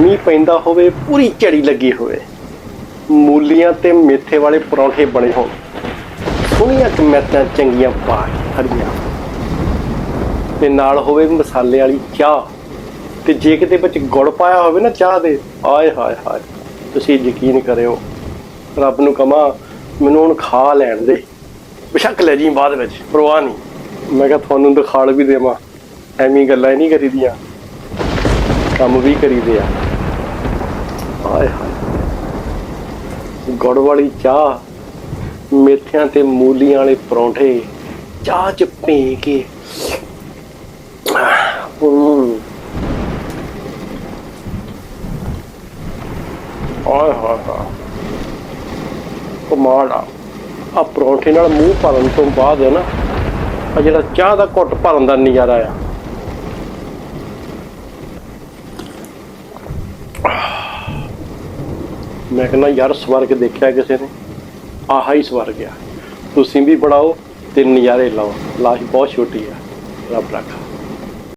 ਮੀਂਹ ਪੈਂਦਾ ਹੋਵੇ, ਪੂਰੀ ਝੜੀ ਲੱਗੀ ਹੋਵੇ। ਮੂਲੀਆਂ ਤੇ ਮੇਥੇ ਵਾਲੇ ਪਰੌਂਠੇ ਬਣੇ ਹੋਣ। ਸੋਹਣੀਆਂ ਕਮੈਤਾਂ ਚੰਗੀਆਂ ਪਾ ਹਰੀਆਂ ਤੇ ਨਾਲ ਹੋਵੇ ਮਸਾਲੇ ਵਾਲੀ ਚਾਹ। ਤੇ ਜੇ ਕਿਤੇ ਵਿੱਚ ਗੁੜ ਪਾਇਆ ਹੋਵੇ ਨਾ ਚਾਹ ਦੇ, ਆਏ ਹਾਏ ਹਾਏ, ਤੁਸੀਂ ਯਕੀਨ ਕਰਿਓ, ਰੱਬ ਨੂੰ ਕਮਾ, ਮੈਨੂੰ ਹੁਣ ਖਾ ਲੈਣ ਦੇ। ਬੇਸ਼ੱਕ ਲੈ ਜੀ ਬਾਅਦ ਵਿੱਚ, ਪਰਵਾਹ ਨਹੀਂ। ਮੈਂ ਕਿਹਾ ਤੁਹਾਨੂੰ ਦਿਖਾੜ ਵੀ ਦੇਵਾਂ। ਐਵੇਂ ਗੱਲਾਂ ਹੀ ਨਹੀਂ ਕਰੀਦੀਆਂ। ਕੰਮ ਵੀ ਕਰੀਦੇ ਆ। ਆਏ ਹਾਏ। ਗੁੜ ਵਾਲੀ ਚਾਹ, ਮੇਥਿਆਂ ਤੇ ਮੂਲੀਆਂ ਵਾਲੇ ਪਰੌਂਠੇ, ਚਾਹ ਚ ਭੇ ਕੇ। ਆਏ ਹਾਏ ਹਾਏ ਕਮਾਲ ਆ। ਆ ਪਰੌਂਠੇ ਨਾਲ ਮੂੰਹ ਭਰਨ ਤੋਂ ਬਾਅਦ ਹੈ ਨਾ ਆ ਜਿਹੜਾ ਚਾਹ ਦਾ ਘੁੱਟ ਭਰਨ ਦਾ ਨਜ਼ਾਰਾ ਆ। ਮੈਂ ਕਹਿੰਦਾ, ਯਾਰ, ਸਵਰਗ ਦੇਖਿਆ ਕਿਸੇ ਨੇ? ਆਹਾ ਹੀ ਸਵਰਗ ਆ। ਤੁਸੀਂ ਵੀ ਬਣਾਓ ਤੇ ਨਜ਼ਾਰੇ ਲਾਓ। ਲਾਸ਼ ਬਹੁਤ ਛੋਟੀ ਆ। ਰੱਬ ਰੱਖਾ।